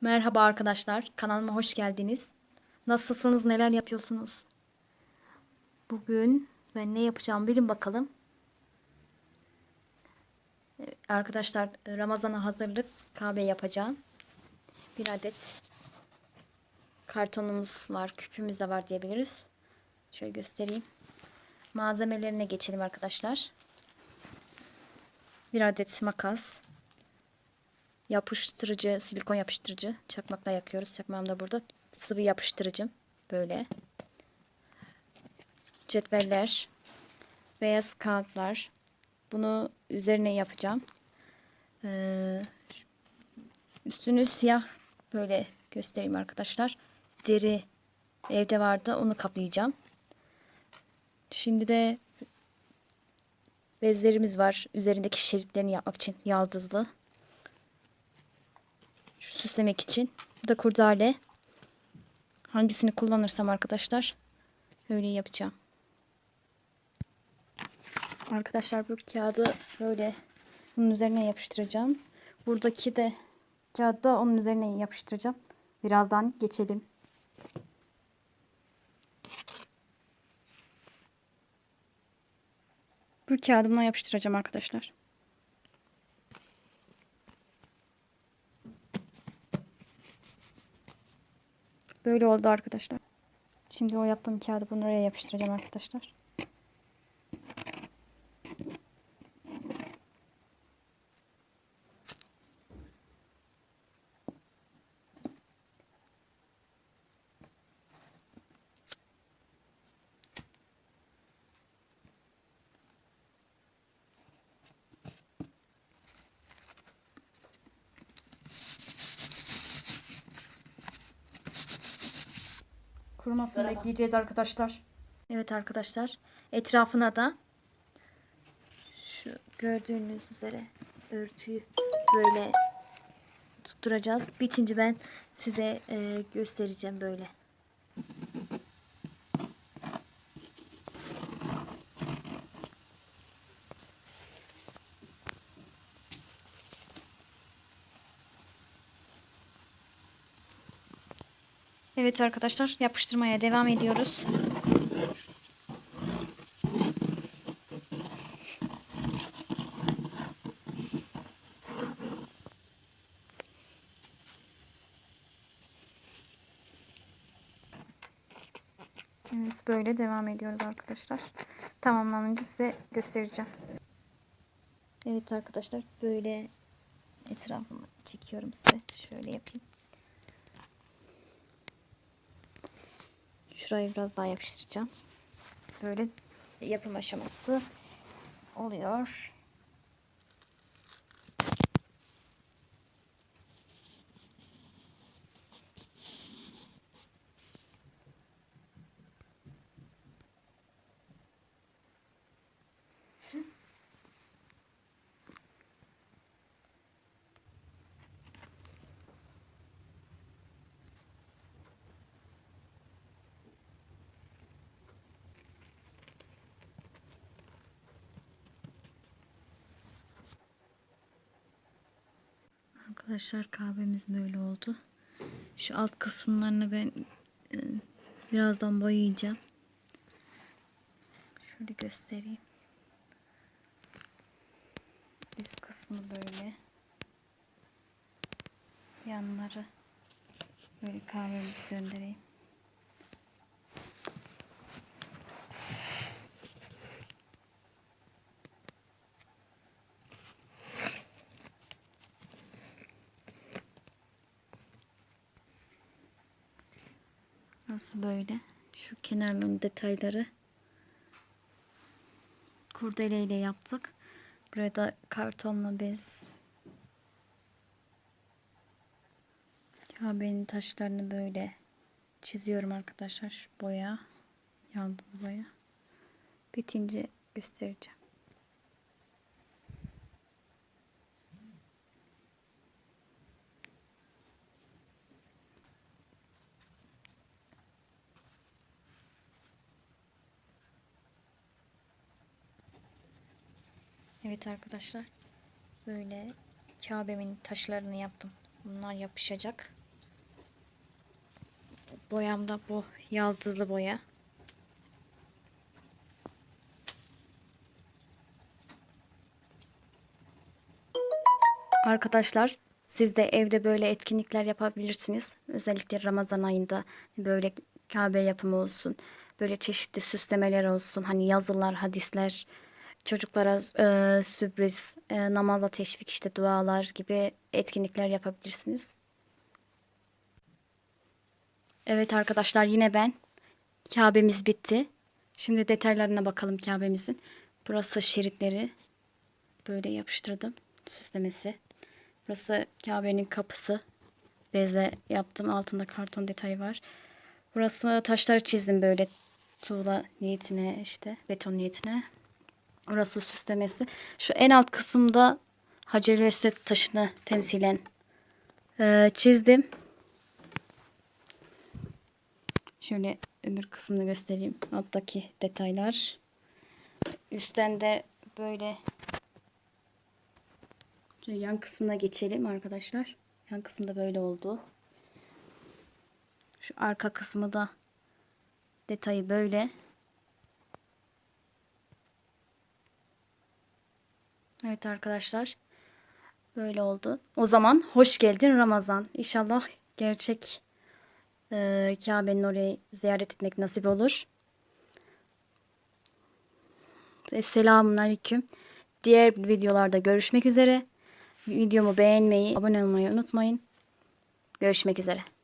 Merhaba arkadaşlar, kanalıma hoş geldiniz. Nasılsınız, neler yapıyorsunuz? Bugün ben ne yapacağım bilin bakalım. Arkadaşlar Ramazan'a hazırlık kahve yapacağım. Bir adet kartonumuz var, küpümüz de var diyebiliriz. Şöyle göstereyim. Malzemelerine geçelim arkadaşlar. Bir adet makas, yapıştırıcı, silikon yapıştırıcı. Çakmakla yakıyoruz. Çakmağım da burada. Sıvı yapıştırıcım. Böyle. Cetveller. Beyaz kağıtlar. Bunu üzerine yapacağım. Ee, üstünü siyah böyle göstereyim arkadaşlar. Deri evde vardı. Onu kaplayacağım. Şimdi de bezlerimiz var. Üzerindeki şeritlerini yapmak için yaldızlı şu süslemek için. Bu da kurdale. Hangisini kullanırsam arkadaşlar öyle yapacağım. Arkadaşlar bu kağıdı böyle bunun üzerine yapıştıracağım. Buradaki de kağıdı da onun üzerine yapıştıracağım. Birazdan geçelim. Bu kağıdı buna yapıştıracağım arkadaşlar. Böyle oldu arkadaşlar. Şimdi o yaptığım kağıdı bunu oraya yapıştıracağım arkadaşlar. Kurumasını bekleyeceğiz arkadaşlar. Evet arkadaşlar. Etrafına da şu gördüğünüz üzere örtüyü böyle tutturacağız. Bitince ben size e, göstereceğim böyle. Evet arkadaşlar yapıştırmaya devam ediyoruz. Evet böyle devam ediyoruz arkadaşlar. Tamamlanınca size göstereceğim. Evet arkadaşlar böyle etrafını çekiyorum size. Şöyle yapayım. Şurayı biraz daha yapıştıracağım. Böyle yapım aşaması oluyor. Arkadaşlar kahvemiz böyle oldu. Şu alt kısımlarını ben e, birazdan boyayacağım. Şöyle göstereyim. Üst kısmı böyle. Yanları böyle kahvemizi döndüreyim. Nasıl böyle? Şu kenarların detayları kurdele ile yaptık. Buraya da kartonla bez. Kabe'nin taşlarını böyle çiziyorum arkadaşlar. Şu boya. Yaldız boya. Bitince göstereceğim. Evet arkadaşlar. Böyle Kabe'min taşlarını yaptım. Bunlar yapışacak. Boyam da bu yaldızlı boya. Arkadaşlar siz de evde böyle etkinlikler yapabilirsiniz. Özellikle Ramazan ayında böyle Kabe yapımı olsun. Böyle çeşitli süslemeler olsun. Hani yazılar, hadisler, çocuklara e, sürpriz, e, namaza teşvik işte dualar gibi etkinlikler yapabilirsiniz. Evet arkadaşlar yine ben. Kabe'miz bitti. Şimdi detaylarına bakalım Kabe'mizin. Burası şeritleri. Böyle yapıştırdım. Süslemesi. Burası Kabe'nin kapısı. Bezle yaptım. Altında karton detayı var. Burası taşları çizdim böyle tuğla niyetine işte beton niyetine. Orası süslemesi. Şu en alt kısımda Hacer Esved taşını temsilen eee, çizdim. Şöyle öbür kısmını göstereyim. Alttaki detaylar. Üstten de böyle Şöyle yan kısmına geçelim arkadaşlar. Yan kısmında böyle oldu. Şu arka kısmı da detayı böyle. Evet arkadaşlar. Böyle oldu. O zaman hoş geldin Ramazan. İnşallah gerçek e, Kabe'nin orayı ziyaret etmek nasip olur. Selamun Aleyküm. Diğer videolarda görüşmek üzere. Videomu beğenmeyi, abone olmayı unutmayın. Görüşmek üzere.